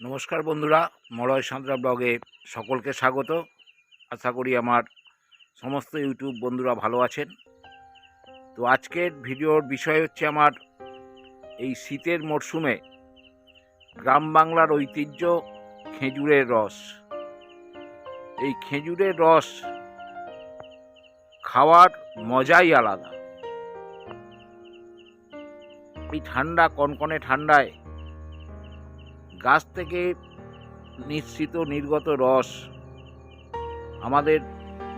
নমস্কার বন্ধুরা, মলয় সাঁতরা ব্লগে সকলকে স্বাগত। আশা করি আমার সমস্ত ইউটিউব বন্ধুরা ভালো আছেন। তো আজকের ভিডিওর বিষয় হচ্ছে আমার এই শীতের মরশুমে গ্রাম বাংলার ঐতিহ্য খেজুরের রস। এই খেজুরের রস খাওয়ার মজাই আলাদা। এই ঠান্ডা, কনকনে ঠান্ডায় গাছ থেকে নিঃসৃত নির্গত রস আমাদের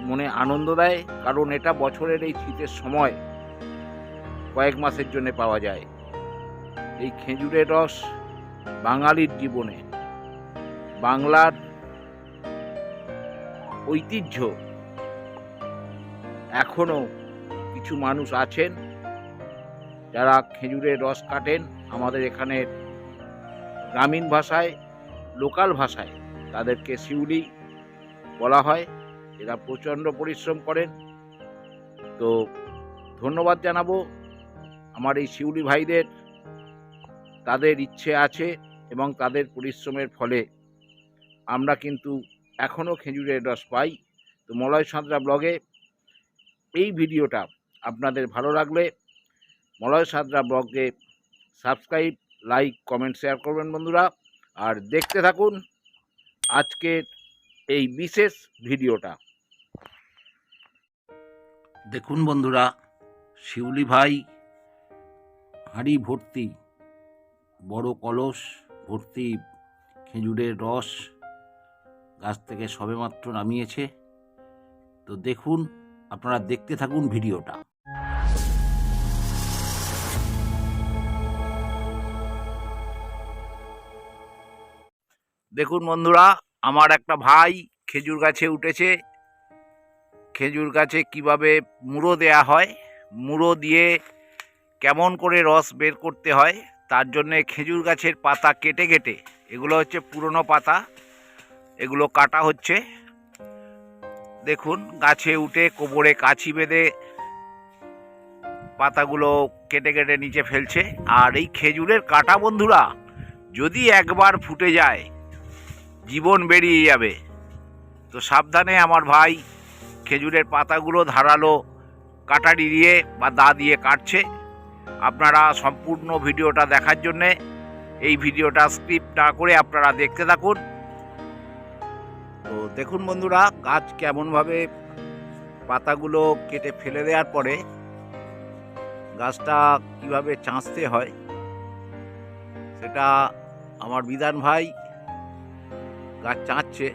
মনে আনন্দ দেয়, কারণ এটা বছরের এই শীতের সময় কয়েক মাসের জন্য পাওয়া যায়। এই খেজুরের রস বাঙালির জীবনে, বাংলার ঐতিহ্য এখনও কিছু মানুষ আছেন যারা খেজুরের রস কাটেন। আমাদের এখানের গ্রামীণ ভাষায়, লোকাল ভাষায় তাদেরকে শিউলি বলা হয়। এরা প্রচণ্ড পরিশ্রম করেন। তো ধন্যবাদ জানাব আমার এই শিউলি ভাইদের। তাদের ইচ্ছে আছে এবং তাদের পরিশ্রমের ফলে আমরা কিন্তু এখনও খেজুরের রস পাই। তো মলয় সাঁতরা ব্লগে এই ভিডিওটা আপনাদের ভালো লাগলে মলয় সাঁতরা ব্লগে সাবস্ক্রাইব লাইক কমেন্ট শেয়ার করবেন বন্ধুরা। আর দেখতে থাকুন আজকের এই বিশেষ ভিডিওটা। দেখুন বন্ধুরা, শিউলি ভাই হাঁড়ি ভর্তি, বড় কলস ভর্তি, খেজুরের রস গাছ থেকে সবেমাত্র নামিয়েছে। তো দেখুন, আপনারা দেখতে থাকুন ভিডিওটা। দেখুন বন্ধুরা, আমার একটা ভাই খেজুর গাছে উঠেছে। খেজুর গাছে কীভাবে মুড়ো দেয়া হয়, মুড়ো দিয়ে কেমন করে রস বের করতে হয়, তার জন্যে খেজুর গাছের পাতা কেটে কেটে, এগুলো হচ্ছে পুরনো পাতা, এগুলো কাটা হচ্ছে। দেখুন, গাছে উঠে কোবরে কাছি বেঁধে পাতাগুলো কেটে কেটে নিচে ফেলছে। আর এই খেজুরের কাটা বন্ধুরা, যদি একবার ফুটে যায় জীবন বেরিয়ে যাবে। তো সাবধানে আমার ভাই খেজুরের পাতাগুলো ধারালো কাটারি দিয়ে বা দা দিয়ে কাটছে। আপনারা সম্পূর্ণ ভিডিওটা দেখার জন্যে এই ভিডিওটা স্ক্রিপ্ট না করে আপনারা দেখতে থাকুন। তো দেখুন বন্ধুরা, গাছ কেমনভাবে পাতাগুলো কেটে ফেলে দেওয়ার পরে গাছটা কীভাবে চাঁচতে হয়, সেটা আমার বিধান ভাই গাছ চাঁচছে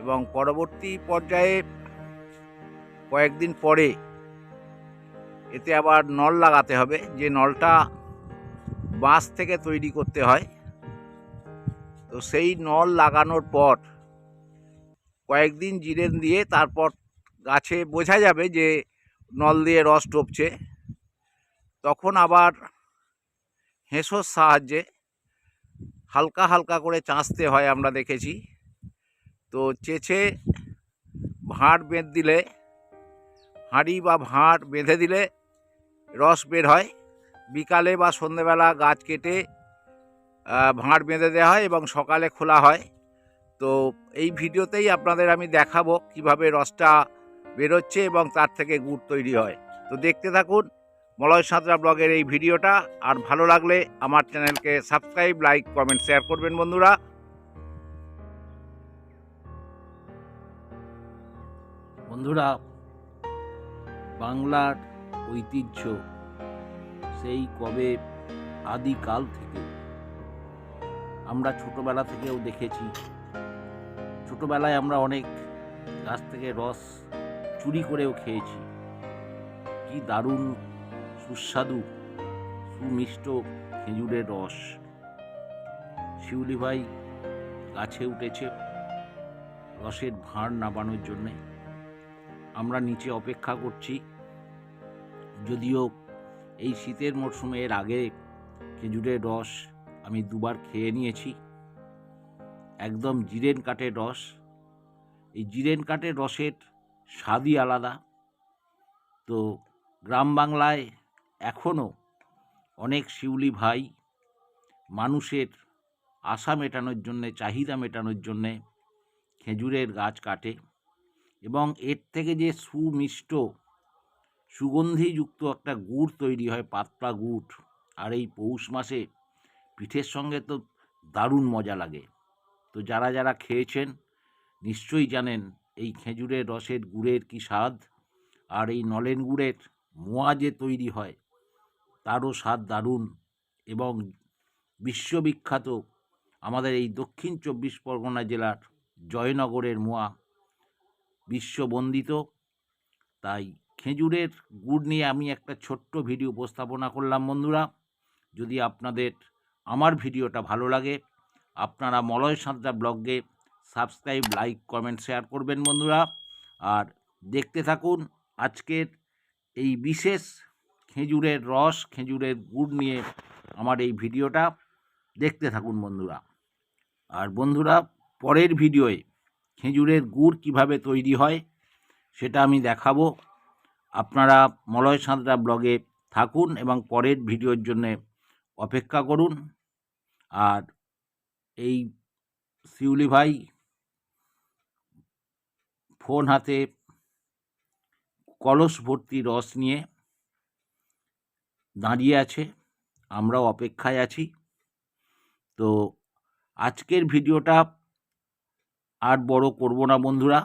এবং পরবর্তী পর্যায়ে কয়েকদিন পরে এতে আবার নল লাগাতে হবে। যে নলটা বাঁশ থেকে তৈরি করতে হয়, তো সেই নল লাগানোর পর কয়েকদিন জিরেন দিয়ে তারপর গাছে বোঝা যাবে যে নল দিয়ে রস ডুবছে তখন আবার হেঁসোর সাহায্যে হালকা হালকা করে চাঁচতে হয় আমরা দেখেছি। তো চেঁচে ভাঁড় বেঁধ দিলে, হাঁড়ি বা ভাঁড় বেঁধে দিলে রস বের হয়। বিকালে বা সন্ধেবেলা গাছ কেটে ভাঁড় বেঁধে দেওয়া হয় এবং সকালে খোলা হয়। তো এই ভিডিওতেই আপনাদের আমি দেখাবো কীভাবে রসটা বেরোচ্ছে এবং তার থেকে গুড় তৈরি হয়। তো দেখতে থাকুন মলয় সাঁতরা ব্লগের এই ভিডিওটা। আর ভালো লাগলে আমার চ্যানেলকে সাবস্ক্রাইব, লাইক, কমেন্ট, শেয়ার করবেন বন্ধুরা। বন্ধুরা, বাংলার ঐতিহ্য সেই কবে আদিকাল থেকে আমরা ছোটবেলা থেকেও দেখেছি। ছোটবেলায় আমরা অনেক গাছ থেকে রস চুরি করেও খেয়েছি। কি দারুণ সুস্বাদু, সুমিষ্ট খেজুরের রস। শিউলি ভাই গাছে উঠেছে। রসের ভাঁড় নামানোর জন্যে আমরা নিচে অপেক্ষা করছি। যদিও এই শীতের মরশুমে এর আগে খেজুরের রস আমি দুবার খেয়ে নিয়েছি। একদম জিরেন কাঠের রস। এই জিরেন কাঠের রসের স্বাদই আলাদা। তো গ্রাম বাংলায় এখনও অনেক শিউলি ভাই মানুষের আশা মেটানোর জন্যে, চাহিদা মেটানোর জন্যে খেজুরের গাছ কাটে এবং এর থেকে যে সুমিষ্ট, সুগন্ধিযুক্ত একটা গুড় তৈরি হয়, পাতলা গুড়, আর এই পৌষ মাসে পিঠের সঙ্গে তো দারুণ মজা লাগে। তো যারা যারা খেয়েছেন নিশ্চয়ই জানেন এই খেজুরের রসের গুড়ের কি স্বাদ, আর এই নলেন গুড়ের মোয়া যে তৈরি হয় তারও স্বাদ দারুণ এবং বিশ্ববিখ্যাত আমাদের এই দক্ষিণ চব্বিশ পরগনা জেলার জয়নগরের মোয়া বিশ্ববন্দিত। তাই খেজুরের গুড় নিয়ে আমি একটা ছোট্ট ভিডিও উপস্থাপনা করলাম বন্ধুরা। যদি আপনাদের, আমার ভিডিওটা ভালো লাগে, আপনারা মলয় সাঁতরা ব্লগে সাবস্ক্রাইব, লাইক, কমেন্ট, শেয়ার করবেন বন্ধুরা। আর দেখতে থাকুন আজকের এই বিশেষ খেজুরের রস, খেজুরের গুড় নিয়ে আমার এই ভিডিওটা দেখতে থাকুন বন্ধুরা। আর বন্ধুরা, পরের ভিডিওয়ে খেজুরের গুড় কীভাবে তৈরি হয় সেটা আমি দেখাবো। আপনারা মলয় সাঁতরা ব্লগে থাকুন এবং পরের ভিডিওর জন্যে অপেক্ষা করুন। আর এই শিউলি ভাই ফোন হাতে কলস ভর্তি রস নিয়ে দাঁড়িয়ে আছে, আমরাও অপেক্ষায় আছি। তো আজকের ভিডিওটা আর বড় করব না বন্ধুরা।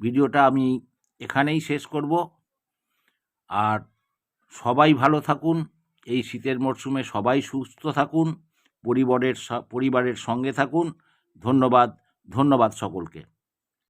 ভিডিওটা আমি এখানেই শেষ করব। আর সবাই ভালো থাকুন, এই শীতের মরশুমে সবাই সুস্থ থাকুন, পরিবারের পরিবারের সঙ্গে থাকুন। ধন্যবাদ ধন্যবাদ সকলকে।